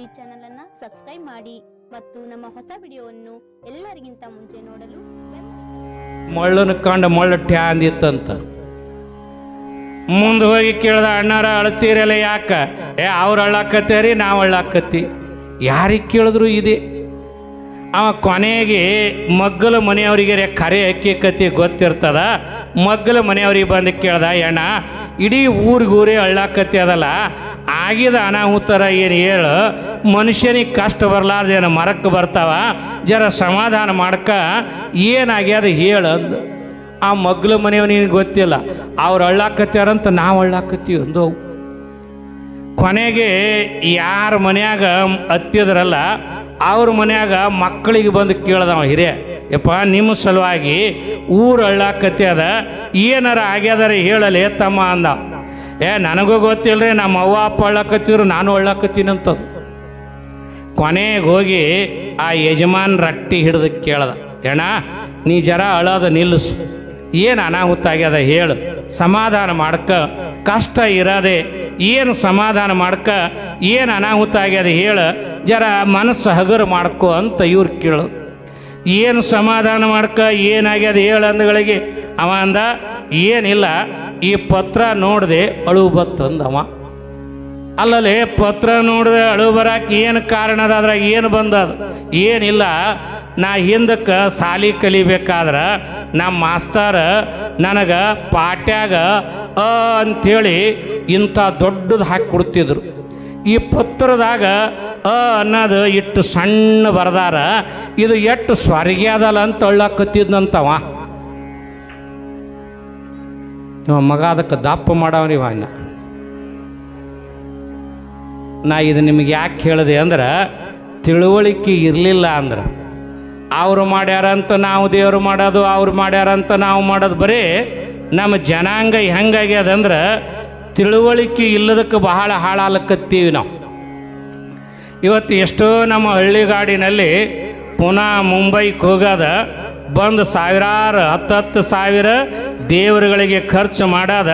ಈ ಚಾನೆಲ್ ಅನ್ನ ಸಬ್ಸ್ಕ್ರೈಬ್ ಮಾಡಿ ಮತ್ತು ನಮ್ಮ ಹೊಸ ವಿಡಿಯೋವನ್ನು ಎಲ್ಲರಿಗಿಂತ ಮುಂಚೆ ನೋಡಲು ಮಳ್ಳನ ಕಂಡ ಮಳ್ಳ ಟ್ಯಾಂದ್ ಇತ್ತಂತ. ಮುಂದೆ ಹೋಗಿ ಕೇಳ್ದ ಅಣ್ಣಾರ ಅಳ್ತೀರಲ್ಲ ಯಾಕ? ಏ, ಅವ್ರು ಅಳ್ಳಾಕತ್ತೀರಿ ನಾವು ಅಳ್ಳಾಕತ್ತಿ. ಯಾರಿಗೆ ಕೇಳಿದ್ರು ಇದೆ? ಅವ ಕೊನೆಗೆ ಮಗ್ಗಲ ಮನೆಯವರಿಗೆ ಕರೆ ಅಕ್ಕಿ ಕತ್ತಿ ಗೊತ್ತಿರ್ತದ? ಮಗ್ಗಲ ಮನೆಯವ್ರಿಗೆ ಬಂದು ಕೇಳ್ದ, ಅಣ್ಣ, ಇಡೀ ಊರಿಗೂರೇ ಊರೇ ಅಳ್ಳಾಕತ್ತಿ ಅದಲ್ಲ. ಆಗಿದ ಅನಾಹುತರ ಏನು ಹೇಳು? ಮನುಷ್ಯನಿಗೆ ಕಷ್ಟ ಬರಲಾರ್ದೇನು ಮರಕ್ಕೆ ಬರ್ತಾವ? ಜರ ಸಮಾಧಾನ ಮಾಡ್ಕ, ಏನಾಗ್ಯದ ಹೇಳು ಅಂದು ಆ ಮಗ್ಲ ಮನೆಯವನಿಗೆ ಗೊತ್ತಿಲ್ಲ. ಅವ್ರು ಅಳ್ಳಾಕತ್ಯಾರಂತ ನಾವು ಅಳ್ಳಾಕತ್ತೀವಿ ಅಂದು. ಕೊನೆಗೆ ಯಾರ ಮನ್ಯಾಗ ಹತ್ತಿದ್ರಲ್ಲ ಅವ್ರ ಮನ್ಯಾಗ ಮಕ್ಕಳಿಗೆ ಬಂದು ಕೇಳ್ದವ ಹಿರಿಯ, ಯಪ್ಪ ನಿಮ್ಮ ಸಲುವಾಗಿ ಊರು ಅಳ್ಳಾಕತ್ತೆ ಏನಾರ ಆಗ್ಯದಾರ ಹೇಳಲಿ ತಮ್ಮ ಅಂದ. ಏ, ನನಗೂ ಗೊತ್ತಿಲ್ಲರಿ ನಮ್ಮ ಅವ್ವ ಅಪ್ಪ ಅಳ್ಳಾಕತ್ತಿದ್ರು, ನಾನು ಅಳ್ಳಾಕತ್ತೀನಂತದ್ದು ಕೊನೆಗೆ ಹೋಗಿ ಆ ಯಜಮಾನ್ ರಟ್ಟಿ ಹಿಡಿದು ಕೇಳ್ದ, ಏಣ, ನೀ ಜರ ಅಳೋದು ನಿಲ್ಲಿಸು ಏನು ಅನಾಹುತ ಆಗ್ಯದ ಹೇಳು. ಸಮಾಧಾನ ಮಾಡ್ಕ. ಕಷ್ಟ ಇರದೆ ಏನು ಸಮಾಧಾನ ಮಾಡ್ಕ. ಏನು ಅನಾಹುತ ಆಗ್ಯದ ಹೇಳು. ಜರ ಮನಸ್ಸು ಹಗರು ಮಾಡ್ಕೊ ಅಂತ ಇವ್ರು ಕೇಳು ಏನು ಸಮಾಧಾನ ಮಾಡ್ಕ? ಏನಾಗ್ಯದ ಹೇಳು ಅಂದಗಳಿಗೆ, ಅವ ಅಂದ, ಏನಿಲ್ಲ. ಈ ಪತ್ರ ನೋಡದೆ ಅಳು ಬತ್ತಂದವ ಅಲ್ಲಲ್ಲಿ ಪತ್ರ ನೋಡಿದ್ರೆ ಅಳು ಬರಕ್ಕೆ ಏನು ಕಾರಣ ಅದ ಅದ್ರಾಗ ಏನು ಬಂದದ? ಏನಿಲ್ಲ. ನಾ ಹಿಂದಕ್ಕೆ ಸಾಲಿ ಕಲಿಬೇಕಾದ್ರೆ ನಮ್ಮ ಮಾಸ್ತರ ನನಗೆ ಪಾಟ್ಯಾಗ ಅ ಅಂಥೇಳಿ ಇಂಥ ದೊಡ್ಡದು ಹಾಕಿ ಕೊಡ್ತಿದ್ರು. ಈ ಪತ್ರದಾಗ ಅ ಅನ್ನೋದು ಇಟ್ಟು ಸಣ್ಣ ಬರದಾರ. ಇದು ಎಷ್ಟು ಸ್ವರ್ಗ ಅದಲ್ಲ ಅಂತ ಅಳ್ಳಾಕತ್ತಿದ್ನಂತವ. ಮಗ ಅದಕ್ಕೆ ದಪ್ಪ ಮಾಡವನಿವ ಇನ್ನ. ನಾ ಇದು ನಿಮಗೆ ಯಾಕೆ ಹೇಳಿದೆ ಅಂದ್ರೆ, ತಿಳುವಳಿಕೆ ಇರಲಿಲ್ಲ ಅಂದ್ರೆ. ಅವರು ಮಾಡ್ಯಾರಂತ ನಾವು ದೇವರು ಮಾಡೋದು, ಅವ್ರು ಮಾಡ್ಯಾರಂತ ನಾವು ಮಾಡೋದು, ಬರೀ ನಮ್ಮ ಜನಾಂಗ ಹೆಂಗಾಗ್ಯದ ಅಂದ್ರೆ, ತಿಳುವಳಿಕೆ ಇಲ್ಲದಕ್ಕೆ ಬಹಳ ಹಾಳಾಲಕ್ಕತ್ತೀವಿ ನಾವು. ಇವತ್ತು ಎಷ್ಟೋ ನಮ್ಮ ಹಳ್ಳಿಗಾಡಿನಲ್ಲಿ ಪುನಃ ಮುಂಬೈಗೆ ಹೋಗೋದ, ಬಂದು ಸಾವಿರಾರು ಹತ್ತು ಹತ್ತು ಸಾವಿರ ದೇವರುಗಳಿಗೆ ಖರ್ಚು ಮಾಡೋದ,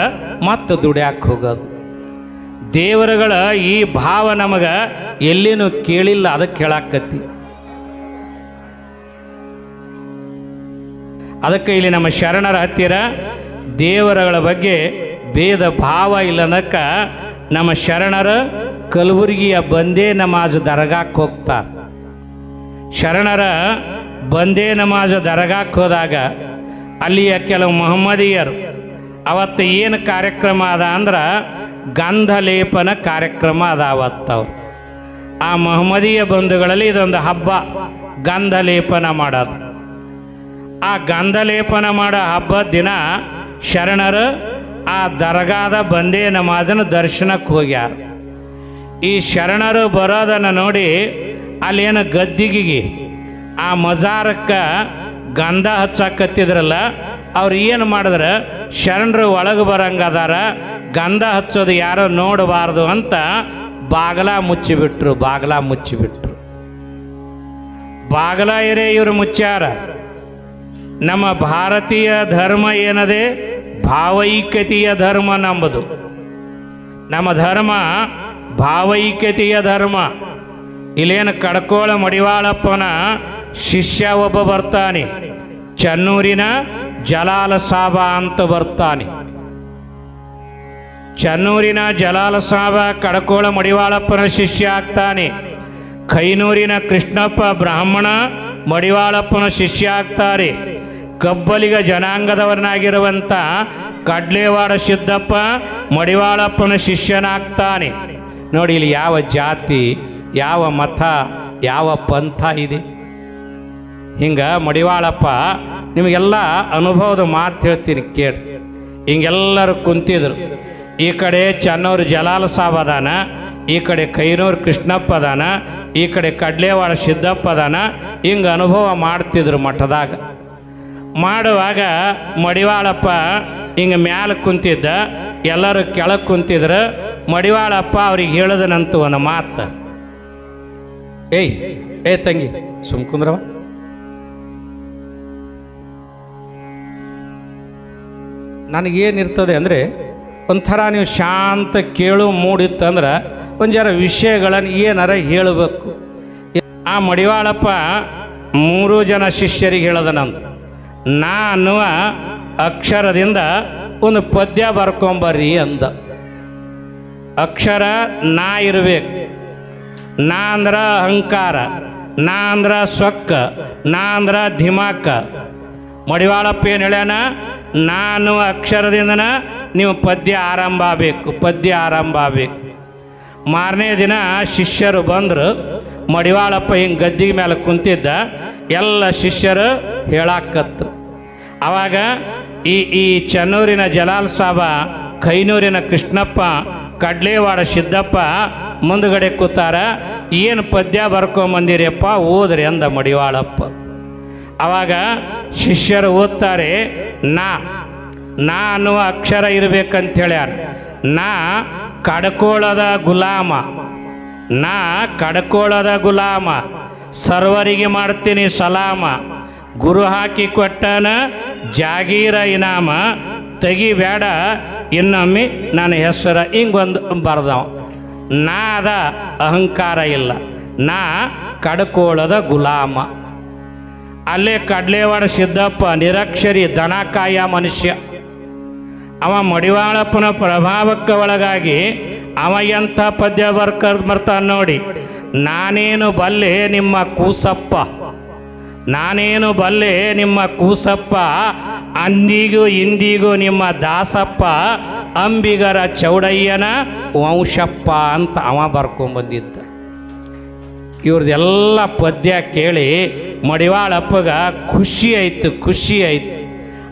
ಮತ್ತು ದುಡ್ಯಾಕೆ ಹೋಗೋದು. ದೇವರುಗಳ ಈ ಭಾವ ನಮಗೆ ಎಲ್ಲಿನೂ ಕೇಳಿಲ್ಲ ಅದಕ್ಕೆ ಕೇಳಾಕತ್ತಿ. ಅದಕ್ಕೆ ಇಲ್ಲಿ ನಮ್ಮ ಶರಣರ ಹತ್ತಿರ ದೇವರಗಳ ಬಗ್ಗೆ ಭೇದ ಭಾವ ಇಲ್ಲ ಅನ್ನಕ್ಕ ನಮ್ಮ ಶರಣರ ಕಲಬುರಗಿಯ ಬಂದೇ ನಮಾಜ್ ದರ್ಗಾಕ್ಕೆ ಹೋಗ್ತಾರೆ. ಶರಣರ ಬಂದೇ ನಮಾಜ್ ದರ್ಗಾಕ್ಕೆ ಹೋದಾಗ ಅಲ್ಲಿಯ ಕೆಲವು ಮೊಹಮ್ಮದಿಯರು ಅವತ್ತು ಏನು ಕಾರ್ಯಕ್ರಮ ಅದ ಅಂದ್ರೆ ಗಂಧಲೇಪನ ಕಾರ್ಯಕ್ರಮ ಅದಾವತ್ತವು. ಆ ಮಹಮ್ಮದೀಯ ಬಂಧುಗಳಲ್ಲಿ ಇದೊಂದು ಹಬ್ಬ ಗಂಧಲೇಪನ ಮಾಡೋದು. ಆ ಗಂಧಲೇಪನ ಮಾಡೋ ಹಬ್ಬದ ದಿನ ಶರಣರು ಆ ದರ್ಗಾದ ಬಂದೇ ನಮಾಜನ ದರ್ಶನಕ್ಕೆ ಹೋಗ್ಯಾರ. ಈ ಶರಣರು ಬರೋದನ್ನು ನೋಡಿ ಅಲ್ಲೇನು ಗದ್ದಿಗಿಗೆ ಆ ಮಜಾರಕ್ಕೆ ಗಂಧ ಹಚ್ಚಾಕತ್ತಿದ್ರಲ್ಲ, ಅವ್ರು ಏನು ಮಾಡಿದ್ರೆ, ಶರಣರು ಒಳಗೆ ಬರಂಗದಾರ ಗಂಧ ಹಚ್ಚೋದು ಯಾರೋ ನೋಡಬಾರ್ದು ಅಂತ ಬಾಗಲ ಮುಚ್ಚಿಬಿಟ್ರು ಬಾಗಲ ಮುಚ್ಚಿಬಿಟ್ರು. ಬಾಗಲ ಇರೇ ಇವರು ಮುಚ್ಚಾರ. ನಮ್ಮ ಭಾರತೀಯ ಧರ್ಮ ಏನದೆ? ಭಾವೈಕ್ಯತೆಯ ಧರ್ಮ ನಂಬುದು. ನಮ್ಮ ಧರ್ಮ ಭಾವೈಕ್ಯತೆಯ ಧರ್ಮ. ಇಲ್ಲೇನು ಕಡ್ಕೋಳ ಮಡಿವಾಳಪ್ಪನ ಶಿಷ್ಯ ಒಬ್ಬ ಬರ್ತಾನೆ. ಚನ್ನೂರಿನ ಜಲಾಲ ಸಾಬ ಅಂತ ಬರ್ತಾನೆ. ಚನ್ನೂರಿನ ಜಲಾಲ ಸಾಬ ಕಡಕೋಳ ಮಡಿವಾಳಪ್ಪನ ಶಿಷ್ಯ ಆಗ್ತಾನೆ. ಕೈನೂರಿನ ಕೃಷ್ಣಪ್ಪ ಬ್ರಾಹ್ಮಣ ಮಡಿವಾಳಪ್ಪನ ಶಿಷ್ಯ ಆಗ್ತಾರೆ. ಕಬ್ಬಲಿಗ ಜನಾಂಗದವರನಾಗಿರುವಂಥ ಕಡ್ಲೇವಾಡ ಸಿದ್ದಪ್ಪ ಮಡಿವಾಳಪ್ಪನ ಶಿಷ್ಯನಾಗ್ತಾನೆ. ನೋಡಿ ಇಲ್ಲಿ ಯಾವ ಜಾತಿ, ಯಾವ ಮತ, ಯಾವ ಪಂಥ ಇದೆ. ಹಿಂಗೆ ಮಡಿವಾಳಪ್ಪ ನಿಮಗೆಲ್ಲ ಅನುಭವದ ಮಾತು ಹೇಳ್ತೀನಿ ಕೇಳಿ. ಹಿಂಗೆಲ್ಲರೂ ಕುಂತಿದ್ರು. ಈ ಕಡೆ ಚನ್ನೂರು ಜಲಾಲ್ ಸಾಬ್ ಅದಾನ, ಈ ಕಡೆ ಕೈನೂರು ಕೃಷ್ಣಪ್ಪ ಅದಾನ, ಈ ಕಡೆ ಕಡ್ಲೇವಾಳ ಸಿದ್ದಪ್ಪ ಅದಾನ, ಹಿಂಗೆ ಅನುಭವ ಮಾಡ್ತಿದ್ರು ಮಠದಾಗ. ಮಾಡುವಾಗ ಮಡಿವಾಳಪ್ಪ ಹಿಂಗೆ ಮ್ಯಾಲೆ ಕುಂತಿದ್ದ, ಎಲ್ಲರೂ ಕೆಳಗೆ ಕುಂತಿದ್ರು, ಮಡಿವಾಳಪ್ಪ ಅವ್ರಿಗೆ ಹೇಳದನಂತ ಒಂದು ಮಾತು. ಏಯ್, ಏ ತಂಗಿ, ಸುಮ್ ಕುಂದ್ರವ. ನನಗೇನಿರ್ತದೆ ಅಂದರೆ ಒಂಥರ ನೀವು ಶಾಂತ ಕೇಳು ಮೂಡಿತ್ತಂದ್ರೆ ಒಂದು ವಿಷಯಗಳನ್ನು ಏನಾರ ಹೇಳಬೇಕು. ಆ ಮಡಿವಾಳಪ್ಪ ಮೂರು ಜನ ಶಿಷ್ಯರಿಗೆ ಹೇಳದನಂತ. ನಾ ಅನ್ನುವ ಅಕ್ಷರದಿಂದ ಒಂದು ಪದ್ಯ ಬರ್ಕೊಂಬರ್ರಿ ಅಂದ. ಅಕ್ಷರ ನಾ ಇರಬೇಕು. ನಾ ಅಂದ್ರ ಅಹಂಕಾರ ನಾ ಅಂದ್ರ ಸೊಕ್ಕ ನಾ ಅಂದ್ರ ಧಿಮಾಕ ಮಡಿವಾಳಪ್ಪ ಏನು ಹೇಳ್ಯಾನ? ನಾನು ಅಕ್ಷರದಿಂದನ ನೀವು ಪದ್ಯ ಆರಂಭ ಆಗಬೇಕು, ಪದ್ಯ ಆರಂಭ ಆಗಬೇಕು. ಮಾರನೇ ದಿನ ಶಿಷ್ಯರು ಬಂದರು, ಮಡಿವಾಳಪ್ಪ ಹಿಂಗೆ ಗದ್ದಿಗೆ ಮೇಲೆ ಕುಂತಿದ್ದ, ಎಲ್ಲ ಶಿಷ್ಯರು ಹೇಳಾಕತ್ತು. ಆವಾಗ ಈ ಈ ಚನ್ನೂರಿನ ಜಲಾಲ್ ಸಾಬ, ಕೈನೂರಿನ ಕೃಷ್ಣಪ್ಪ, ಕಡ್ಲೇವಾಡ ಸಿದ್ದಪ್ಪ ಮುಂದುಗಡೆ ಕೂತಾರ, ಏನು ಪದ್ಯ ಬರ್ಕೊಂಬಂದಿರಿಯಪ್ಪ, ಓದ್ರಿ ಅಂದ ಮಡಿವಾಳಪ್ಪ. ಆವಾಗ ಶಿಷ್ಯರು ಓದ್ತಾರೆ, ನಾ ನಾ ಅನ್ನುವ ಅಕ್ಷರ ಇರಬೇಕಂತ ಹೇಳ್ಯಾರ ನಾ ಕಡ್ಕೋಳದ ಗುಲಾಮ. ನಾ ಕಡ್ಕೋಳದ ಗುಲಾಮ. ಸರ್ವರಿಗೆ ಮಾಡ್ತೀನಿ ಸಲಾಮ. ಗುರು ಹಾಕಿ ಕೊಟ್ಟನ ಜಾಗೀರ ಇನಾಮ. ತೆಗಿಬೇಡ ಇನ್ನೊಮ್ಮೆ ನನ್ನ ಹೆಸರ ಹಿಂಗೊಂದು ಬರ್ದವ. ನಾ ಅದ ಅಹಂಕಾರ ಇಲ್ಲ. ನಾ ಕಡ್ಕೋಳದ ಗುಲಾಮ. ಅಲ್ಲೇ ಕಡ್ಲೇವಾಡ ಸಿದ್ದಪ್ಪ ನಿರಕ್ಷರಿ ದನಕಾಯ ಮನುಷ್ಯ. ಅವ ಮಡಿವಾಳಪ್ಪನ ಪ್ರಭಾವಕ್ಕೆ ಒಳಗಾಗಿ ಅವ ಎಂಥ ಪದ್ಯ ಬರ್ಕ ಬರ್ತಾನೆ ನೋಡಿ. ನಾನೇನು ಬಲ್ಲೆ ನಿಮ್ಮ ಕೂಸಪ್ಪ. ನಾನೇನು ಬಲ್ಲೆ ನಿಮ್ಮ ಕೂಸಪ್ಪ. ಅಂದಿಗೂ ಇಂದಿಗೂ ನಿಮ್ಮ ದಾಸಪ್ಪ. ಅಂಬಿಗರ ಚೌಡಯ್ಯನ ವಂಶಪ್ಪ ಅಂತ ಅವ ಬರ್ಕೊಂಬಂದಿದ್ದ ಇವ್ರದ್ದೆಲ್ಲ ಪದ್ಯ ಕೇಳಿ ಮಡಿವಾಳಪ್ಪಗ ಖುಷಿ ಆಯ್ತು ಖುಷಿ ಆಯ್ತು.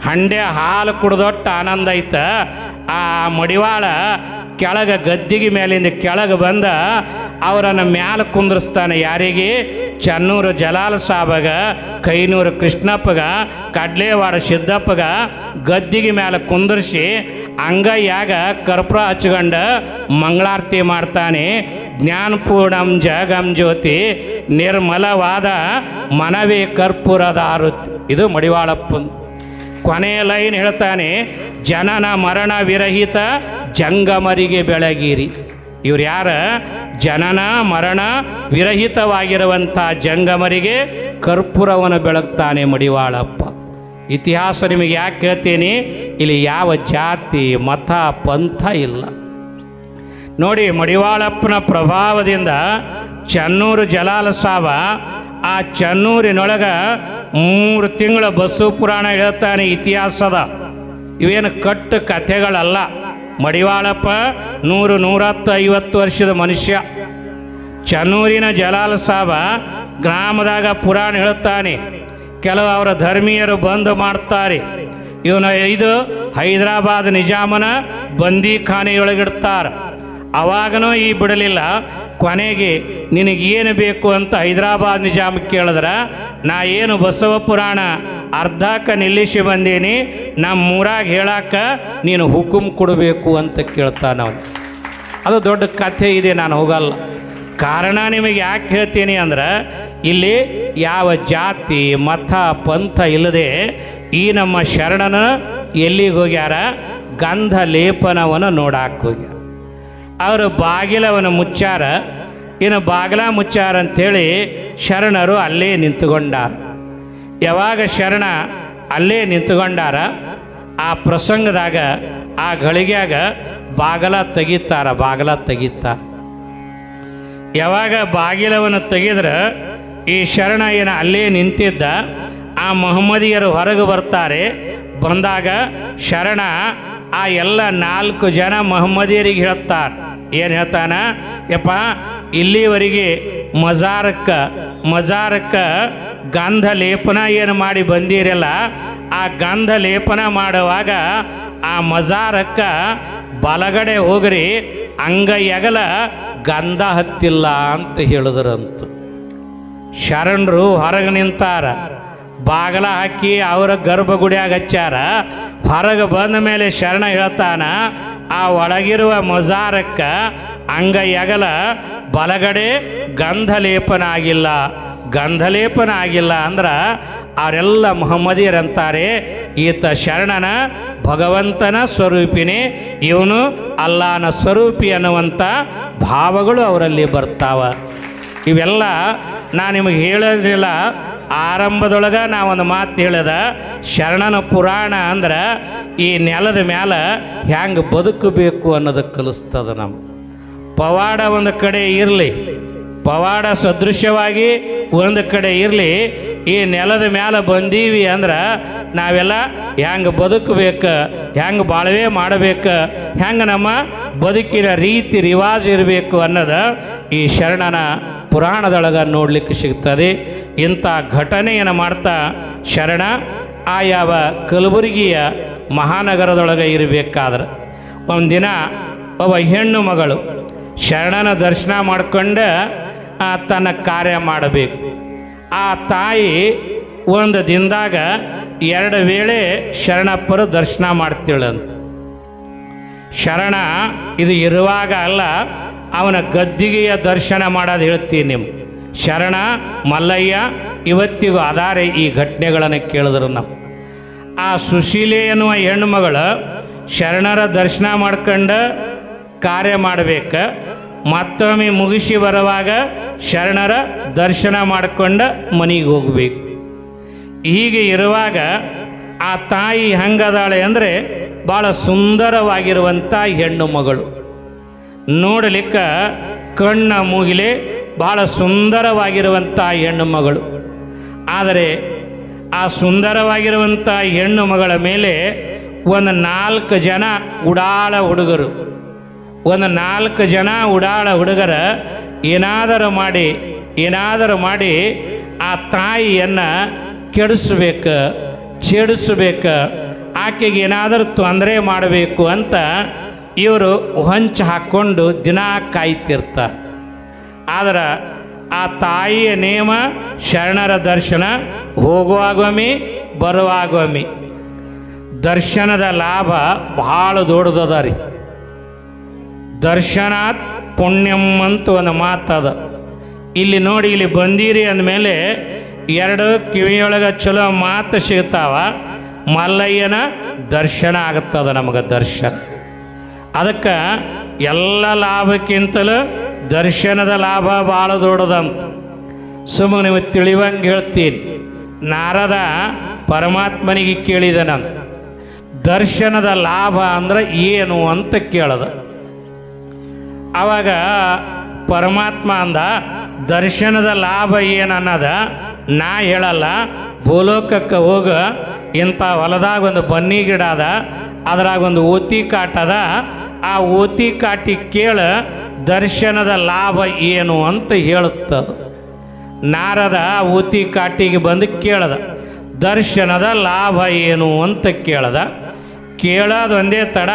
ಹಂಡೆ ಹಾಲು ಕುಡ್ದೊಟ್ಟು ಆನಂದ ಐತ. ಆ ಮಡಿವಾಳ ಕೆಳಗೆ ಗದ್ದಿಗೆ ಮೇಲಿಂದ ಕೆಳಗೆ ಬಂದ ಅವರನ್ನು ಮ್ಯಾಲ ಕುಂದ್ರಸ್ತಾನೆ. ಯಾರಿಗೆ? ಚನ್ನೂರು ಜಲಾಲ್ ಸಾಬಗ ಕೈನೂರು ಕೃಷ್ಣಪ್ಪಗ, ಕಡ್ಲೇವಾಡ ಸಿದ್ದಪ್ಪಗ ಗದ್ದಿಗೆ ಮೇಲೆ ಕುಂದರ್ಸಿ ಅಂಗೈಯಾಗ ಕರ್ಪೂರ ಹಚ್ಕೊಂಡು ಮಂಗಳಾರತಿ ಮಾಡ್ತಾನೆ. ಜ್ಞಾನಪೂರ್ಣಂ ಜಗಂ ಜ್ಯೋತಿ ನಿರ್ಮಲವಾದ ಮನವೇ ಕರ್ಪೂರದ ಆರುತಿ ಇದು ಮಡಿವಾಳಪ್ಪನ್ ಕೊನೆಯ ಲೈನ್ ಹೇಳ್ತಾನೆ, ಜನನ ಮರಣ ವಿರಹಿತ, ಜಂಗಮರಿಗೆ ಬೆಳಗಿರಿ. ಇವ್ರು ಯಾರ? ಜನನ ಮರಣ ವಿರಹಿತವಾಗಿರುವಂಥ ಜಂಗಮರಿಗೆ ಕರ್ಪೂರವನ್ನು ಬೆಳಗ್ತಾನೆ ಮಡಿವಾಳಪ್ಪ. ಇತಿಹಾಸ ನಿಮಗೆ ಯಾಕೆ ಹೇಳ್ತೀನಿ? ಇಲ್ಲಿ ಯಾವ ಜಾತಿ, ಮತ, ಪಂಥ ಇಲ್ಲ. ನೋಡಿ, ಮಡಿವಾಳಪ್ಪನ ಪ್ರಭಾವದಿಂದ ಚನ್ನೂರು ಜಲಾಲ ಸಾಬ ಆ ಚನ್ನೂರಿನೊಳಗ ಮೂರು ತಿಂಗಳ ಬಸ್ಸು ಪುರಾಣ ಹೇಳ್ತಾನೆ ಇತಿಹಾಸದ. ಇವೇನು ಕಟ್ಟು ಕಥೆಗಳಲ್ಲ. ಮಡಿವಾಳಪ್ಪ ನೂರು ನೂರತ್ತು ಐವತ್ತು ವರ್ಷದ ಮನುಷ್ಯ. ಚನ್ನೂರಿನ ಜಲಾಲ ಸಾಬ ಗ್ರಾಮದಾಗ ಪುರಾಣ ಹೇಳ್ತಾನೆ. ಕೆಲವು ಅವರ ಧರ್ಮೀಯರು ಬಂದ್ ಮಾಡ್ತಾರೆ. ಇವನ ಇದು ಹೈದರಾಬಾದ್ ನಿಜಾಮನ ಬಂದಿಖಾನೆಯೊಳಗಿಡ್ತಾರೆ. ಅವಾಗನೂ ಈ ಬಿಡಲಿಲ್ಲ. ಕೊನೆಗೆ ನಿನಗೇನು ಬೇಕು ಅಂತ ಹೈದರಾಬಾದ್ ನಿಜಾಮ್ ಕೇಳಿದ್ರೆ, ನಾ ಏನು ಬಸವ ಪುರಾಣ ಅರ್ಧಕ್ಕೆ ನಿಲ್ಲಿಸಿ ಬಂದೀನಿ ನಮ್ಮ ಊರಾಗ ಹೇಳಾಕ ನೀನು ಹುಕುಮ್ ಕೊಡಬೇಕು ಅಂತ ಕೇಳ್ತಾನವನು ಅದು ದೊಡ್ಡ ಕಥೆ ಇದೆ, ನಾನು ಹೋಗಲ್ಲ. ಕಾರಣ ನಿಮಗೆ ಯಾಕೆ ಹೇಳ್ತೀನಿ ಅಂದ್ರೆ, ಇಲ್ಲಿ ಯಾವ ಜಾತಿ, ಮತ, ಪಂಥ ಇಲ್ಲದೆ ಈ ನಮ್ಮ ಶರಣನ ಎಲ್ಲಿಗೆ ಹೋಗ್ಯಾರ? ಗಂಧ ಲೇಪನವನ್ನು ನೋಡಾಕ ಹೋಗ್ಯಾರ. ಅವರು ಬಾಗಿಲವನ್ನು ಮುಚ್ಚಾರ, ಇನ್ನು ಬಾಗಿಲ ಮುಚ್ಚಾರ ಅಂಥೇಳಿ ಶರಣರು ಅಲ್ಲೇ ನಿಂತುಕೊಂಡಾರ. ಯಾವಾಗ ಶರಣ ಅಲ್ಲೇ ನಿಂತುಕೊಂಡಾರ, ಆ ಪ್ರಸಂಗದಾಗ, ಆ ಗಳಿಗೆಯಾಗ ಬಾಗಲ ತೆಗಿತಾರ ಬಾಗಲ ತೆಗಿತಾರ ಯಾವಾಗ ಬಾಗಿಲವನ್ನು ತೆಗೆದ್ರೆ, ಈ ಶರಣ ಏನು ಅಲ್ಲೇ ನಿಂತಿದ್ದ, ಆ ಮೊಹಮ್ಮದಿಯರು ಹೊರಗೆ ಬರ್ತಾರೆ, ಬಂದಾಗ ಶರಣ ಆ ಎಲ್ಲ ನಾಲ್ಕು ಜನ ಮಹಮ್ಮದಿಯರಿಗೆ ಹೇಳ್ತಾರೆ. ಏನು ಹೇಳ್ತಾನ? ಯಪ್ಪ, ಇಲ್ಲಿವರೆಗೆ ಮಜಾರಕ್ಕ ಮಜಾರಕ್ಕ ಗಂಧ ಲೇಪನ ಏನು ಮಾಡಿ ಬಂದಿರಲ್ಲ, ಆ ಗಂಧ ಲೇಪನ ಮಾಡುವಾಗ ಆ ಮಜಾರಕ್ಕ ಬಲಗಡೆ ಹೋಗ್ರಿ ಅಂಗೈಯಗಲ ಗಂಧ ಹತ್ತಿಲ್ಲ ಅಂತ ಹೇಳಿದ್ರಂತು. ಶರಣರು ಹೊರಗೆ ನಿಂತಾರ. ಬಾಗಲ ಹಾಕಿ ಅವರ ಗರ್ಭಗುಡಿಯಾಗ ಹಚ್ಚಾರ. ಹೊರಗೆ ಬಂದ ಮೇಲೆ ಶರಣ ಹೇಳ್ತಾನ, ಆ ಒಳಗಿರುವ ಮಜಾರಕ್ಕ ಅಂಗೈಯಗಲ, ಬಲಗಡೆ ಗಂಧಲೇಪನ ಆಗಿಲ್ಲ ಗಂಧಲೇಪನ ಆಗಿಲ್ಲ ಅಂದ್ರೆ ಅವರೆಲ್ಲ ಮೊಹಮ್ಮದಿಯರಂತಾರೆ. ಈತ ಶರಣನ ಭಗವಂತನ ಸ್ವರೂಪಿನೇ, ಇವನು ಅಲ್ಲಾನ ಸ್ವರೂಪಿ ಅನ್ನುವಂಥ ಭಾವಗಳು ಅವರಲ್ಲಿ ಬರ್ತಾವ. ಇವೆಲ್ಲ ನಾನು ನಿಮಗೆ ಹೇಳೋದಿಲ್ಲ ಆರಂಭದೊಳಗೆ ನಾ ಒಂದು ಮಾತು ಹೇಳದ, ಶರಣನ ಪುರಾಣ ಅಂದ್ರೆ ಈ ನೆಲದ ಮ್ಯಾಲ ಹೆಂಗೆ ಬದುಕಬೇಕು ಅನ್ನೋದಕ್ಕೆ ಕಲಿಸ್ತದ ನಮ್ಮ ಪವಾಡ ಒಂದು ಕಡೆ ಇರಲಿ, ಪವಾಡ ಸದೃಶ್ಯವಾಗಿ ಒಂದು ಕಡೆ ಇರಲಿ, ಈ ನೆಲದ ಮ್ಯಾಲ ಬಂದೀವಿ ಅಂದ್ರೆ ನಾವೆಲ್ಲ ಹೆಂಗೆ ಬದುಕಬೇಕು ಹೆಂಗೆ ಬಾಳ್ವೆ ಮಾಡಬೇಕು ಹೆಂಗೆ ನಮ್ಮ ಬದುಕಿನ ರೀತಿ ರಿವಾಜ್ ಇರಬೇಕು ಅನ್ನೋದು ಈ ಶರಣನ ಪುರಾಣದೊಳಗೆ ನೋಡಲಿಕ್ಕೆ ಸಿಗ್ತದೆ. ಇಂಥ ಘಟನೆಯನ್ನು ಮಾಡ್ತಾ ಶರಣ ಆ ಯಾವ ಕಲಬುರಗಿಯ ಮಹಾನಗರದೊಳಗೆ ಇರಬೇಕಾದ್ರೆ. ಒಂದಿನ ಒಬ್ಬ ಹೆಣ್ಣು ಮಗಳು ಶರಣನ ದರ್ಶನ ಮಾಡಿಕೊಂಡು ತನ್ನ ಕಾರ್ಯ ಮಾಡಬೇಕು. ಆ ತಾಯಿ ಒಂದು ದಿನದಾಗ ಎರಡು ವೇಳೆ ಶರಣಪ್ಪರು ದರ್ಶನ ಮಾಡ್ತೀಳಂತ ಶರಣ ಇದು ಇರುವಾಗ ಅಲ್ಲ, ಅವನ ಗದ್ದಿಗೆಯ ದರ್ಶನ ಮಾಡೋದು ಹೇಳ್ತೀನಿ ನಿಮ್ಗೆ. ಶರಣ, ಮಲ್ಲಯ್ಯ ಇವತ್ತಿಗೂ ಆಧಾರ ಈ ಘಟನೆಗಳನ್ನು ಕೇಳಿದ್ರು ನಾವು ಆ ಸುಶೀಲೆ ಎನ್ನುವ ಹೆಣ್ಣುಮಗಳು ಶರಣರ ದರ್ಶನ ಮಾಡ್ಕೊಂಡು ಕಾರ್ಯ ಮಾಡಬೇಕು. ಮತ್ತೊಮ್ಮೆ ಮುಗಿಸಿ ಬರುವಾಗ ಶರಣರ ದರ್ಶನ ಮಾಡ್ಕೊಂಡು ಮನೆಗೆ ಹೋಗ್ಬೇಕು. ಹೀಗೆ ಇರುವಾಗ ಆ ತಾಯಿ ಹೆಂಗದಾಳೆ ಅಂದರೆ ಭಾಳ ಸುಂದರವಾಗಿರುವಂಥ ಹೆಣ್ಣು ಮಗಳು. ನೋಡಲಿಕ್ಕೆ ಕಣ್ಣ ಮೂಗಿಲೆ ಭಾಳ ಸುಂದರವಾಗಿರುವಂಥ ಹೆಣ್ಣು ಮಗಳು. ಆದರೆ ಆ ಸುಂದರವಾಗಿರುವಂಥ ಹೆಣ್ಣು ಮಗಳ ಮೇಲೆ ಒಂದು ನಾಲ್ಕು ಜನ ಉಡಾಳ ಹುಡುಗರು. ಒಂದು ನಾಲ್ಕು ಜನ ಉಡಾಳ ಹುಡುಗರ ಏನಾದರೂ ಮಾಡಿ ಏನಾದರೂ ಮಾಡಿ ಆ ತಾಯಿಯನ್ನು ಕೆಡಿಸ್ಬೇಕು, ಛೇಡಿಸ್ಬೇಕು, ಆಕೆಗೆ ಏನಾದರೂ ತೊಂದರೆ ಮಾಡಬೇಕು ಅಂತ ಇವರು ಹೊಂಚು ಹಾಕ್ಕೊಂಡು ದಿನ ಕಾಯ್ತಿರ್ತಾರೆ. ಆದ್ರೆ ಆ ತಾಯಿಯ ನೇಮ ಶರಣರ ದರ್ಶನ ಹೋಗುವಾಗೊಮ್ಮೆ ಬರುವಾಗೊಮ್ಮೆ ದರ್ಶನದ ಲಾಭ ಭಾಳ ದೊಡ್ಡದದ ರೀ. ದರ್ಶನಾತ್ ಪುಣ್ಯಂ ಅಂತ ಒಂದು ಮಾತದ. ಇಲ್ಲಿ ನೋಡಿ ಇಲ್ಲಿ ಬಂದೀರಿ ಅಂದಮೇಲೆ ಎರಡು ಕಿವಿಯೊಳಗೆ ಚಲೋ ಮಾತು ಸಿಗ್ತಾವ. ಮಲ್ಲಯ್ಯನ ದರ್ಶನ ಆಗುತ್ತದ ನಮಗೆ ದರ್ಶನ. ಅದಕ್ಕೆ ಎಲ್ಲ ಲಾಭಕ್ಕಿಂತಲೂ ದರ್ಶನದ ಲಾಭ ಭಾಳ ದೊಡ್ಡದಂತ ಸುಮ್ಮನೆ ನಿಮಗೆ ತಿಳಿವಂಗೆ ಹೇಳ್ತೀನಿ. ನಾರದ ಪರಮಾತ್ಮನಿಗೆ ಕೇಳಿದ ನಾನು ದರ್ಶನದ ಲಾಭ ಅಂದ್ರೆ ಏನು ಅಂತ ಕೇಳದ. ಅವಾಗ ಪರಮಾತ್ಮ ಅಂದ, ದರ್ಶನದ ಲಾಭ ಏನು ಅನ್ನೋದ ನಾ ಹೇಳಲ್ಲ. ಭೂಲೋಕಕ್ಕೆ ಹೋಗ. ಇಂಥ ಹೊಲದಾಗ ಒಂದು ಬನ್ನಿ ಗಿಡ ಅದ. ಅದ್ರಾಗ ಒಂದು ಓತಿ ಕಾಟದ ಆ ಓತಿ ಕಾಟಿ ಕೇಳ ದರ್ಶನದ ಲಾಭ ಏನು ಅಂತ ಹೇಳುತ್ತ. ನಾರದ ಓತಿ ಕಾಟಿಗೆ ಬಂದು ಕೇಳದ. ದರ್ಶನದ ಲಾಭ ಏನು ಅಂತ ಕೇಳದ. ಕೇಳೋದೊಂದೇ ತಡ,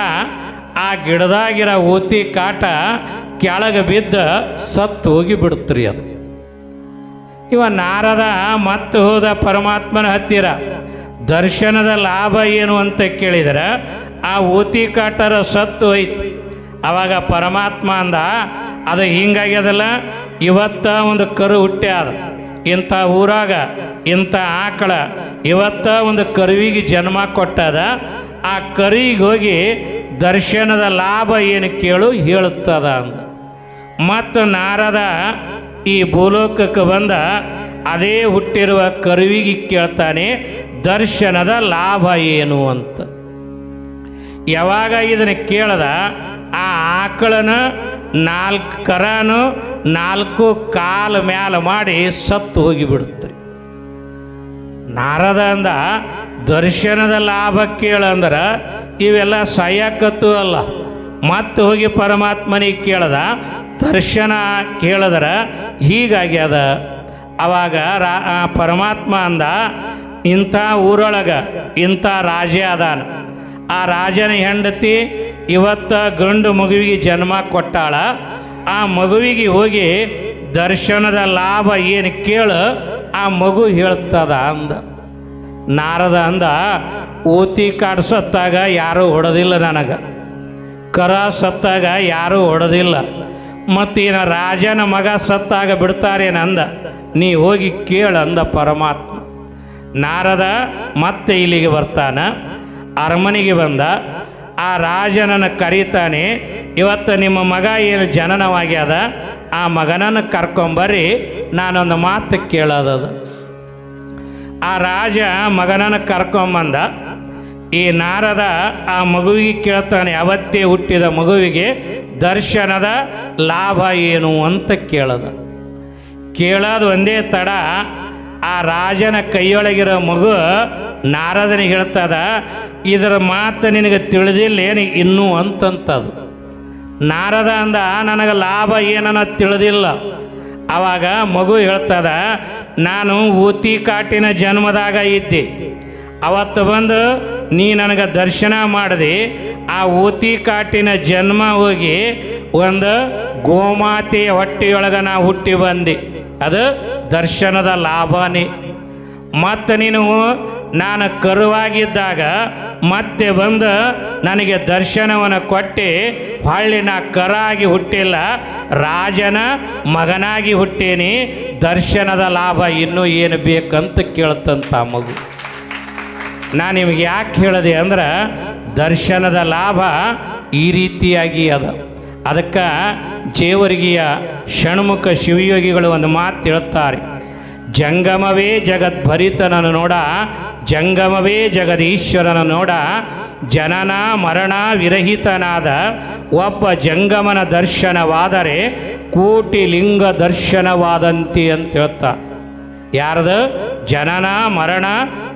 ಆ ಗಿಡದಾಗಿರೋ ಓತಿ ಕಾಟ ಕೆಳಗೆ ಬಿದ್ದ ಸತ್ತು ಹೋಗಿ ಬಿಡುತ್ರಿ ಅದು. ಇವ ನಾರದ ಮತ್ತೆ ಹೋದ ಪರಮಾತ್ಮನ ಹತ್ತಿರ ದರ್ಶನದ ಲಾಭ ಏನು ಅಂತ ಕೇಳಿದರೆ, ಆ ಓತಿ ಕಾಟರ ಸತ್ತು ಹೋಯ್ತು. ಅವಾಗ ಪರಮಾತ್ಮ ಅಂದ, ಅದು ಹಿಂಗಾಗ್ಯದಲ್ಲ ಇವತ್ತ ಒಂದು ಕರು ಹುಟ್ಟ್ಯಾದ ಇಂಥ ಊರಾಗ, ಇಂಥ ಆಕಳ, ಇವತ್ತ ಒಂದು ಕರುವಿಗೆ ಜನ್ಮ ಕೊಟ್ಟದ. ಆ ಕರಿಗೆ ಹೋಗಿ ದರ್ಶನದ ಲಾಭ ಏನು ಕೇಳು, ಹೇಳುತ್ತದ ಅಂದ. ಮತ್ತು ನಾರದ ಈ ಭೂಲೋಕಕ್ಕೆ ಬಂದ, ಅದೇ ಹುಟ್ಟಿರುವ ಕರುವಿಗೆ ಕೇಳ್ತಾನೆ, ದರ್ಶನದ ಲಾಭ ಏನು ಅಂತ. ಯಾವಾಗ ಇದನ್ನು ಕೇಳದ ಆ ಆಕಳನ ನಾಲ್ಕು ಕರನು ನಾಲ್ಕು ಕಾಲು ಮ್ಯಾಲ ಮಾಡಿ ಸತ್ತು ಹೋಗಿಬಿಡುತ್ತೆ. ನಾರದ ಅಂದ ದರ್ಶನದ ಲಾಭ ಕೇಳಂದ್ರೆ ಇವೆಲ್ಲ ಸಾಯಕತ್ತು ಅಲ್ಲ. ಮತ್ತೆ ಹೋಗಿ ಪರಮಾತ್ಮನಿಗೆ ಕೇಳದ, ದರ್ಶನ ಕೇಳಿದ್ರೆ ಹೀಗಾಗ್ಯದ ಅವಾಗ ರಾ ಪರಮಾತ್ಮ ಅಂದ, ಇಂಥ ಊರೊಳಗೆ ಇಂಥ ರಾಜ ಅದಾನ ಆ ರಾಜನ ಹೆಂಡತಿ ಇವತ್ತ ಗಂಡು ಮಗುವಿಗೆ ಜನ್ಮ ಕೊಟ್ಟಾಳ. ಆ ಮಗುವಿಗೆ ಹೋಗಿ ದರ್ಶನದ ಲಾಭ ಏನು ಕೇಳು, ಆ ಮಗು ಹೇಳ್ತದ ಅಂದ. ನಾರದ ಅಂದ, ಓತಿ ಕಾಡು ಸತ್ತಾಗ ಯಾರೂ ಹೊಡೆದಿಲ್ಲ ನನಗೆ. ಕರ ಸತ್ತಾಗ ಯಾರೂ ಹೊಡೆದಿಲ್ಲ. ಮತ್ತೇನ ರಾಜನ ಮಗ ಸತ್ತಾಗ ಬಿಡ್ತಾರೇನಂದ ನೀ ಹೋಗಿ ಕೇಳು ಅಂದ ಪರಮಾತ್ಮ. ನಾರದ ಮತ್ತೆ ಇಲ್ಲಿಗೆ ಬರ್ತಾನ. ಅರಮನೆಗೆ ಬಂದ. ಆ ರಾಜನನ್ನು ಕರೀತಾನೆ. ಇವತ್ತು ನಿಮ್ಮ ಮಗ ಏನು ಜನನವಾಗ್ಯದ? ಆ ಮಗನನ್ನು ಕರ್ಕೊಂಬರ್ರಿ, ನಾನೊಂದು ಮಾತು ಕೇಳೋದದು. ಆ ರಾಜ ಮಗನನ್ನು ಕರ್ಕೊಂಬಂದ, ಈ ನಾರದ ಆ ಮಗುವಿಗೆ ಕೇಳ್ತಾನೆ, ಅವತ್ತೇ ಹುಟ್ಟಿದ ಮಗುವಿಗೆ ದರ್ಶನದ ಲಾಭ ಏನು ಅಂತ ಕೇಳದ. ಕೇಳೋದು ಒಂದೇ ತಡ, ಆ ರಾಜನ ಕೈಯೊಳಗಿರೋ ಮಗು ನಾರದನಿಗೆ ಹೇಳ್ತದ ಇದರ ಮಾತು ನಿನಗೆ ತಿಳಿದಿಲ್ಲ ಏನು? ಇನ್ನೂ ಅಂತಂತದು. ನಾರದ ಅಂದ, ನನಗೆ ಲಾಭ ಏನನ್ನ ತಿಳಿದಿಲ್ಲ. ಆವಾಗ ಮಗು ಹೇಳ್ತದ, ನಾನು ಊತಿ ಕಾಟಿನ ಜನ್ಮದಾಗ ಇದ್ದೆ. ಅವತ್ತು ಬಂದು, ನೀ ನನಗೆ ದರ್ಶನ ಮಾಡಿದೆ. ಆ ಊತಿ ಕಾಟಿನ ಜನ್ಮ ಹೋಗಿ, ಒಂದು ಗೋಮಾತೆಯ ಹೊಟ್ಟೆಯೊಳಗೆ ನಾ ಹುಟ್ಟಿ ಬಂದೆ. ಅದು ದರ್ಶನದ ಲಾಭನೇ. ಮತ್ತು ನೀನು ನಾನು ಕರುವಾಗಿದ್ದಾಗ ಮತ್ತೆ ಬಂದು ನನಗೆ ದರ್ಶನವನ್ನು ಕೊಟ್ಟು ಹೊಳ್ಳಿ ಕರಾಗಿ ಹುಟ್ಟಿಲ್ಲ, ರಾಜನ ಮಗನಾಗಿ ಹುಟ್ಟೇನಿ, ದರ್ಶನದ ಲಾಭ ಇನ್ನೂ ಏನು ಬೇಕಂತ ಕೇಳ್ತಂತ ಮಗು. ನಾನು ನಿಮಗೆ ಯಾಕೆ ಹೇಳಿದೆ ಅಂದ್ರೆ ದರ್ಶನದ ಲಾಭ ಈ ರೀತಿಯಾಗಿ ಅದ. ಅದಕ್ಕೆ ಜೇವರ್ಗಿಯ ಷಣ್ಮುಖ ಶಿವಯೋಗಿಗಳು ಒಂದು ಮಾತು ಹೇಳ್ತಾರೆ, ಜಂಗಮವೇ ಜಗದ್ಭರಿತನನ್ನು ನೋಡ ಜಂಗಮವೇ ಜಗದೀಶ್ವರನ ನೋಡ, ಜನನ ಮರಣ ವಿರಹಿತನಾದ ಒಬ್ಬ ಜಂಗಮನ ದರ್ಶನವಾದರೆ ಕೋಟಿ ಲಿಂಗ ದರ್ಶನವಾದಂತಿ ಅಂತ ಹೇಳ್ತಾ. ಯಾರದು? ಜನನ ಮರಣ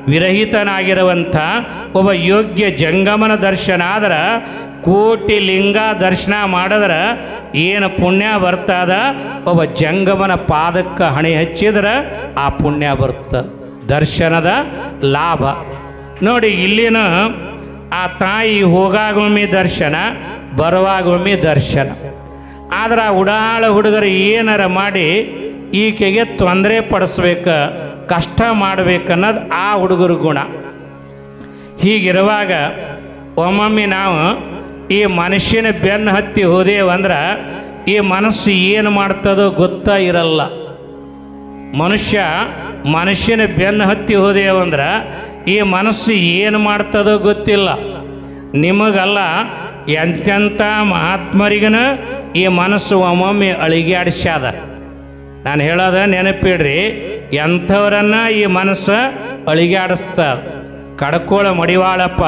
ವಿರಹಿತನಾಗಿರುವಂಥ ಒಬ್ಬ ಯೋಗ್ಯ ಜಂಗಮನ ದರ್ಶನ ಆದ್ರೆ ಕೋಟಿ ಲಿಂಗ ದರ್ಶನ ಮಾಡಿದ್ರೆ ಏನು ಪುಣ್ಯ ಬರ್ತದ? ಒಬ್ಬ ಜಂಗಮನ ಪಾದಕ್ಕೆ ಹಣೆ ಹಚ್ಚಿದ್ರೆ ಆ ಪುಣ್ಯ ಬರ್ತದೆ ದರ್ಶನದ ಲಾಭ. ನೋಡಿ, ಇಲ್ಲಿನ ಆ ತಾಯಿ ಹೋಗಾಗೊಮ್ಮೆ ದರ್ಶನ, ಬರುವಾಗೊಮ್ಮೆ ದರ್ಶನ. ಆದ್ರೆ ಆ ಉಡಾಳ ಹುಡುಗರು ಏನಾರ ಮಾಡಿ ಈಕೆಗೆ ತೊಂದರೆ ಪಡಿಸ್ಬೇಕು, ಕಷ್ಟ ಮಾಡ್ಬೇಕನ್ನೋದು ಆ ಹುಡುಗರ ಗುಣ. ಹೀಗಿರುವಾಗ ಒಮ್ಮೊಮ್ಮೆ ನಾವು ಈ ಮನುಷ್ಯನ ಬೆನ್ನು ಹತ್ತಿ ಹೋದೇವಂದ್ರೆ ಈ ಮನಸ್ಸು ಏನು ಮಾಡ್ತದೋ ಗೊತ್ತಾ ಇರಲ್ಲ. ಮನುಷ್ಯ ಮನುಷ್ಯನ ಬೆನ್ನು ಹತ್ತಿ ಹೋದೇವಂದ್ರೆ ಈ ಮನಸ್ಸು ಏನು ಮಾಡ್ತದೋ ಗೊತ್ತಿಲ್ಲ. ನಿಮಗಲ್ಲ ಎಂತೆಂಥ ಮಹಾತ್ಮರಿಗನ ಈ ಮನಸ್ಸು ಒಮ್ಮೊಮ್ಮೆ ಅಳಿಗ್ಯಾಡ್ಸ್ಯಾದ ನಾನು ಹೇಳೋದ ನೆನಪಿಡ್ರಿ, ಎಂಥವ್ರನ್ನ ಈ ಮನಸ್ಸು ಅಳಿಗಾಡಿಸ್ತ. ಕಡ್ಕೋಳ ಮಡಿವಾಳಪ್ಪ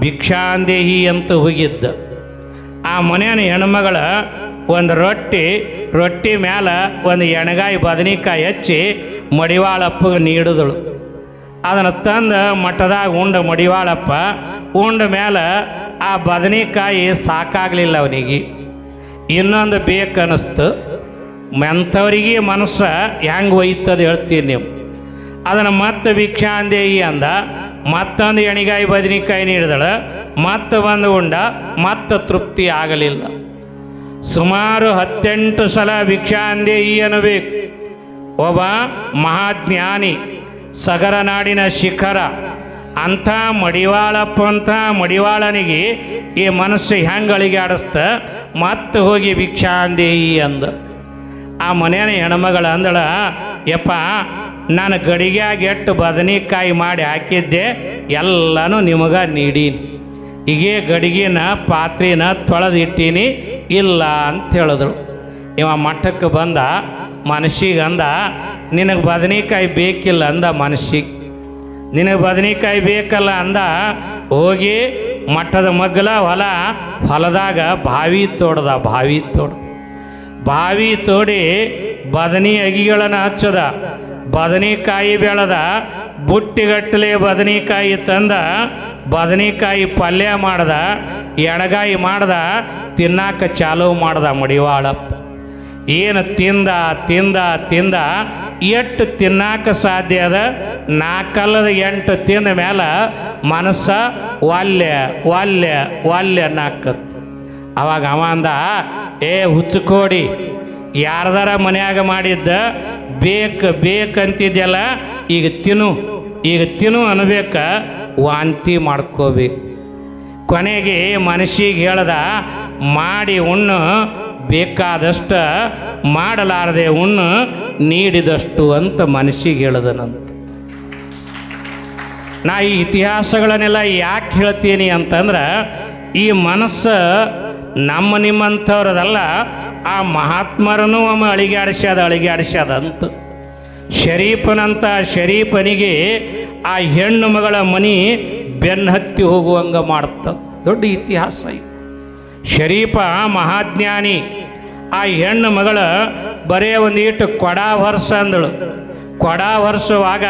ಭಿಕ್ಷಾಂದೇಹಿ ಅಂತ ಹೋಗಿದ್ದ. ಆ ಮನೆಯ ಹೆಣ್ಮಗಳ ಒಂದು ರೊಟ್ಟಿ ರೊಟ್ಟಿ ಮ್ಯಾಲ ಒಂದು ಎಣಗಾಯಿ ಬದನೆಕಾಯಿ ಹಚ್ಚಿ ಮಡಿವಾಳಪ್ಪಗೆ ನೀಡಿದಳು. ಅದನ್ನು ತಂದು ಮಠದಾಗ ಉಂಡ ಮಡಿವಾಳಪ್ಪ, ಉಂಡ ಮೇಲೆ ಆ ಬದನೆಕಾಯಿ ಸಾಕಾಗಲಿಲ್ಲ ಅವನಿಗೆ. ಇನ್ನೊಂದು ಬೇಕನ್ನಿಸ್ತು ಮೆಂಥವ್ರಿಗೆ ಮನಸ್ಸು ಹೆಂಗೆ ಒಯ್ತದ ಹೇಳ್ತೀನಿ ನೀವು. ಅದನ್ನು ಮತ್ತೆ ಭಿಕ್ಷಾಂದೇಯಿ ಅಂದ, ಮತ್ತೊಂದು ಎಣಿಗಾಯಿ ಬದನೆಕಾಯಿ ನೀಡಿದಳು, ಮತ್ತೆ ಬಂದು ಉಂಡ, ಮತ್ತೆ ತೃಪ್ತಿ ಆಗಲಿಲ್ಲ. ಸುಮಾರು ಹತ್ತೆಂಟು ಸಲ ಭಿಕ್ಷಾಂದೇಯಿ ಅನ್ನಬೇಕು. ಒಬ್ಬ ಮಹಾಜ್ಞಾನಿ, ಸಗರ ನಾಡಿನ ಶಿಖರ, ಅಂಥ ಮಡಿವಾಳಪ್ಪ ಅಂತ ಮಡಿವಾಳನಿಗೆ ಈ ಮನಸ್ಸು ಹೆಂಗೆ ಅಳಿಗಾಡಿಸ್ತ ಮತ್ತೆ ಹೋಗಿ ಭಿಕ್ಷಾಂದೇಯಿ ಅಂದ. ಆ ಮನೆಯ ಹೆಣ್ಮಗಳ ಅಂದಳ, ಯಪ್ಪ, ನಾನು ಗಡಿಗ್ಯಾಗ ಎಟ್ಟು ಬದನೆಕಾಯಿ ಮಾಡಿ ಹಾಕಿದ್ದೆ, ಎಲ್ಲನೂ ನಿಮಗೆ ನೀಡೀನಿ. ಹೀಗೆ ಗಡಿಗಿನ, ಪಾತ್ರೆನ ತೊಳೆದಿಟ್ಟೀನಿ, ಇಲ್ಲ ಅಂತ ಹೇಳಿದ್ರು. ಇವ ಮಠಕ್ಕೆ ಬಂದ ಮನಸ್ಸಿಗೆ ಅಂದ, ನಿನಗೆ ಬದನೆಕಾಯಿ ಬೇಕಿಲ್ಲ ಅಂದ ಮನಸ್ಸಿಗೆ. ನಿನಗೆ ಬದನೆಕಾಯಿ ಬೇಕಲ್ಲ ಅಂದ, ಹೋಗಿ ಮಠದ ಮಗ್ಗಲ ಹೊಲ, ಹೊಲದಾಗ ಬಾವಿ ತೋಡ್ದ, ಬಾವಿ ತೋಡ. ಬಾವಿ ತೋಡಿ ಬದನಿ ಅಗಿಗಳನ್ನು ಹಚ್ಚದ, ಬದನೆಕಾಯಿ ಬೆಳೆದ, ಬುಟ್ಟಿಗಟ್ಟಲೆ ಬದನೆಕಾಯಿ ತಂದ, ಬದನೆಕಾಯಿ ಪಲ್ಯ ಮಾಡ್ದ, ಎಣಗಾಯಿ ಮಾಡ್ದ, ತಿನ್ನಾಕ ಚಾಲು ಮಾಡ್ದ ಮಡಿವಾಳಪ್ಪ. ಏನು ತಿಂದ ತಿಂದ ತಿಂದ ಎಷ್ಟು ತಿನ್ನಾಕ ಸಾಧ್ಯ ಅದ? ನಾಲ್ಕಲ್ಲದ ಎಂಟು ತಿಂದ ಮೇಲೆ ಮನಸ್ಸ ವಾಲ್ಯ ವಾಲ್ಯ ವಾಲ್ಯ ನಾಕತ್ ಅವಾಗ ಅವ ಅಂದ, ಏ ಹುಚ್ಚುಕೋಡಿ, ಯಾರ್ದಾರ ಮನ್ಯಾಗ ಮಾಡಿದ್ದ ಬೇಕು ಬೇಕಂತಿದ್ಯಲ್ಲ ಈಗ ತಿನ್ನು ಈಗ ತಿನ್ನು ಅನ್ಬೇಕ, ವಾಂತಿ ಮಾಡ್ಕೋಬೇಕು. ಕೊನೆಗೆ ಮನುಷ್ಯಗೆ ಹೇಳ್ದ, ಮಾಡಿ ಉಣ್ಣು ಬೇಕಾದಷ್ಟು ಮಾಡಲಾರದೆ ಉಣ್ಣು ನೀಡಿದಷ್ಟು ಅಂತ ಮನಸ್ಸಿಗೆ ಹೇಳ್ದನಂತ. ನಾ ಈ ಇತಿಹಾಸಗಳನ್ನೆಲ್ಲ ಯಾಕೆ ಹೇಳ್ತೀನಿ ಅಂತಂದ್ರೆ, ಈ ಮನಸ್ಸು ನಮ್ಮ ನಿಮ್ಮಂಥವ್ರದಲ್ಲ, ಆ ಮಹಾತ್ಮರನ್ನು ಒಮ್ಮೆ ಅಳಿಗಾಡಿಸ್ಯಾದ ಅಂತ ಶರೀಫನಂತ ಶರೀಫನಿಗೆ ಆ ಹೆಣ್ಣು ಮಗಳ ಮನಿ ಬೆನ್ನು ಹತ್ತಿ ಹೋಗುವಂಗೆ ಮಾಡ್ತ. ದೊಡ್ಡ ಇತಿಹಾಸ ಇದು. ಶರೀಫ ಮಹಾಜ್ಞಾನಿ. ಆ ಹೆಣ್ಣು ಮಗಳ ಬರೇ ಒಂದೀಟು ಕೊಡ ವರ್ಷ ಅಂದಳು. ಕೊಡ ವರ್ಷವಾಗ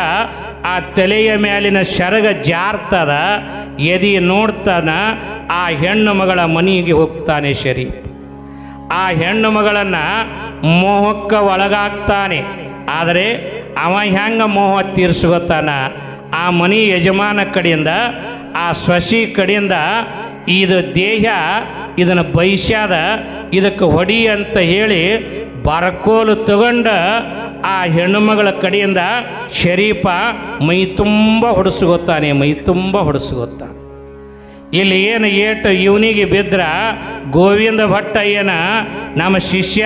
ಆ ತಲೆಯ ಮೇಲಿನ ಶರಗ ಜಾರ್ತದ, ಎದಿ ನೋಡ್ತಾನ, ಆ ಹೆಣ್ಣು ಮಗಳ ಮನೆಗೆ ಹೋಗ್ತಾನೆ ಶರಿ ಆ ಹೆಣ್ಣು ಮಗಳನ್ನು ಮೋಹಕ್ಕೆ ಒಳಗಾಗ್ತಾನೆ. ಆದರೆ ಅವ ಹೆಂಗೆ ಮೋಹ ತೀರಿಸ್ಕೊತಾನ? ಆ ಮನಿ ಯಜಮಾನ ಕಡೆಯಿಂದ, ಆ ಸ್ವಸಿ ಕಡೆಯಿಂದ ಇದು ದೇಹ ಇದನ್ನು ಬೈಸ್ಯಾದ ಇದಕ್ಕೆ ಹೊಡಿ ಅಂತ ಹೇಳಿ ಬರಕೋಲು ತಗೊಂಡ ಆ ಹೆಣ್ಣುಮಗಳ ಕಡೆಯಿಂದ ಶರೀಫ ಮೈ ತುಂಬ ಹೊಡೆಸ್ಕೊತಾನೆ, ಮೈ ತುಂಬ ಹೊಡೆಸ್ಕೊತಾನೆ ಇಲ್ಲಿ ಏನು ಏಟು ಇವನಿಗೆ ಬಿದ್ರ, ಗೋವಿಂದ ಭಟ್ಟ ಏನ ನಮ್ಮ ಶಿಷ್ಯ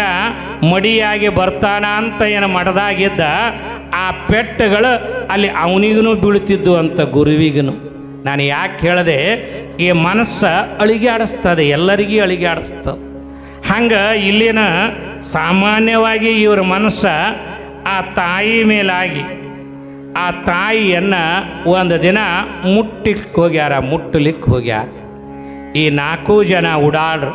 ಮಡಿಯಾಗಿ ಬರ್ತಾನ ಅಂತ ಏನು ಮಡದಾಗಿದ್ದ, ಆ ಪೆಟ್ಟುಗಳು ಅಲ್ಲಿ ಅವನಿಗೂ ಬೀಳ್ತಿದ್ವು ಅಂತ ಗುರುವಿಗೂ ನಾನು ಯಾಕೆ ಹೇಳಿದೆ, ಈ ಮನಸ್ಸು ಅಳಿಗಾಡಿಸ್ತದೆ, ಎಲ್ಲರಿಗೂ ಅಳಿಗಾಡಿಸ್ತದೆ ಹಂಗೆ ಇಲ್ಲಿನ ಸಾಮಾನ್ಯವಾಗಿ ಇವ್ರ ಮನಸ್ಸು ಆ ತಾಯಿ ಮೇಲಾಗಿ, ಆ ತಾಯಿಯನ್ನು ಒಂದು ದಿನ ಮುಟ್ಟಿಕ್ಕೆ ಹೋಗ್ಯಾರ ಮುಟ್ಟಲಿಕ್ಕೆ ಹೋಗ್ಯಾರ. ಈ ನಾಲ್ಕು ಜನ ಉಡಾಳ್ರು,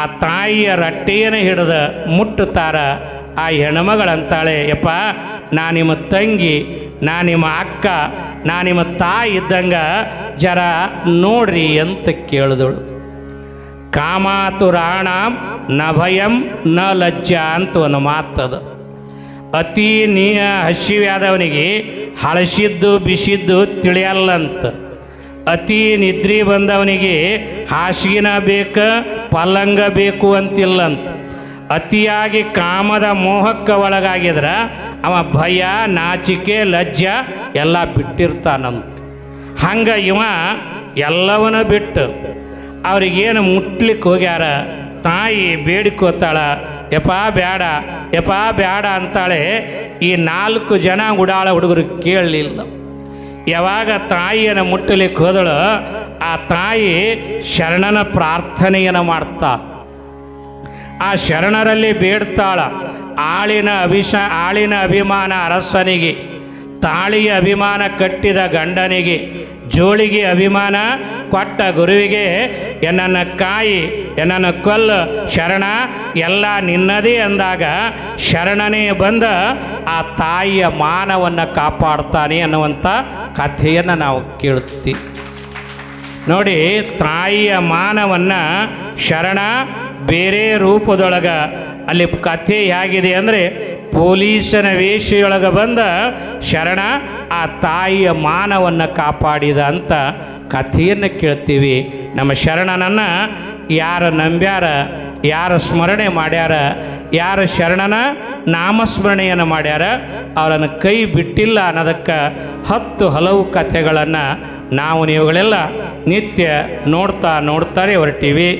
ಆ ತಾಯಿಯ ರಟ್ಟೆಯನ್ನು ಹಿಡಿದು ಮುಟ್ಟುತ್ತಾರ, ಆ ಹೆಣ್ಮಗಳಂತಾಳೆ, ಯಪ್ಪ ನಾ ನಿಮ್ಮ ತಂಗಿ ನಾ ನಿಮ್ಮ ಅಕ್ಕ ನಾ ನಿಮ್ಮ ತಾಯಿ ಇದ್ದಂಗ ಜರ ನೋಡ್ರಿ ಅಂತ ಕೇಳಿದಳು. ಕಾಮಾತು ರಾಣ ನ ಭಯಂ ನ ಲಜ್ಜ ಅಂತ ಒಂದು ಮಾತದ. ಅತಿ ನೀ ಆದವನಿಗೆ ಹಳಸಿದ್ದು ಬಿಸಿದ್ದು ತಿಳಿಯಲ್ಲಂತ. ಅತಿ ನಿದ್ರಿ ಬಂದವನಿಗೆ ಹಾಸಿಗೆನ ಬೇಕ ಪಲ್ಲಂಗ ಬೇಕು ಅಂತಿಲ್ಲಂತ. ಅತಿಯಾಗಿ ಕಾಮದ ಮೋಹಕ್ಕೆ ಒಳಗಾಗಿದ್ರ ಅವ ಭಯ ನಾಚಿಕೆ ಲಜ್ಜ ಎಲ್ಲ ಬಿಟ್ಟಿರ್ತಾನಂತ. ಹಂಗೆ ಇವ ಎಲ್ಲವನ್ನ ಬಿಟ್ಟು ಅವ್ರಿಗೇನು ಮುಟ್ಲಿಕ್ಕೆ ಹೋಗ್ಯಾರ, ತಾಯಿ ಬೇಡಿಕೋತಾಳ ಯಪ್ಪ ಬೇಡ ಯಪ್ಪ ಬೇಡ ಅಂತಾಳೆ, ಈ ನಾಲ್ಕು ಜನ ಉಡಾಳ ಹುಡುಗರು ಕೇಳಲಿಲ್ಲ. ಯಾವಾಗ ತಾಯಿಯನ್ನು ಮುಟ್ಟಲಿಕ್ಕೆ ಹೋದಳು, ಆ ತಾಯಿ ಶರಣನ ಪ್ರಾರ್ಥನೆಯನ್ನು ಮಾಡ್ತಾ. ಆ ಶರಣರಲ್ಲಿ ಬೇಡ್ತಾಳ, ಆಳಿನ ಅಭಿಷ, ಆಳಿನ ಅಭಿಮಾನ ಅರಸನಿಗೆ. ತಾಳಿಯ ಅಭಿಮಾನ ಕಟ್ಟಿದ ಗಂಡನಿಗೆ, ಜೋಳಿಗೆ ಅಭಿಮಾನ ಕೊಟ್ಟ ಗುರುವಿಗೆ, ಎನ್ನನ್ನು ಕಾಯಿ, ಎನ್ನನ್ನು ಕೊಲ್ಲು, ಶರಣ, ಎಲ್ಲ ನಿನ್ನದೇ ಅಂದಾಗ ಶರಣನೇ ಬಂದ ಆ ತಾಯಿಯ ಮಾನವನ್ನು ಕಾಪಾಡ್ತಾನೆ ಅನ್ನುವಂಥ ಕಥೆಯನ್ನು ನಾವು ಕೇಳುತ್ತೀವಿ ನೋಡಿ, ತಾಯಿಯ ಮಾನವನ್ನು ಶರಣ ಬೇರೆ ರೂಪದೊಳಗ ಅಲ್ಲಿ ಕಥೆ ಹೇಗಿದೆ ಅಂದರೆ ಪೊಲೀಸನ ವೇಷೆಯೊಳಗೆ ಬಂದ ಶರಣ ಆ ತಾಯಿಯ ಮಾನವನ್ನು ಕಾಪಾಡಿದ ಅಂತ ಕಥೆಯನ್ನು ಕೇಳ್ತೀವಿ. ನಮ್ಮ ಶರಣನನ್ನು ಯಾರು ನಂಬ್ಯಾರ, ಯಾರು ಸ್ಮರಣೆ ಮಾಡ್ಯಾರ, ಯಾರು ಶರಣನ ನಾಮಸ್ಮರಣೆಯನ್ನು ಮಾಡ್ಯಾರ, ಅವರನ್ನು ಕೈ ಬಿಟ್ಟಿಲ್ಲ ಅನ್ನೋದಕ್ಕೆ ಹತ್ತು ಹಲವು ಕಥೆಗಳನ್ನು ನಾವು ನೀವುಗಳೆಲ್ಲ ನಿತ್ಯ ನೋಡ್ತಾ ನೋಡ್ತಾರೆ ಹೊರಟೀವಿ.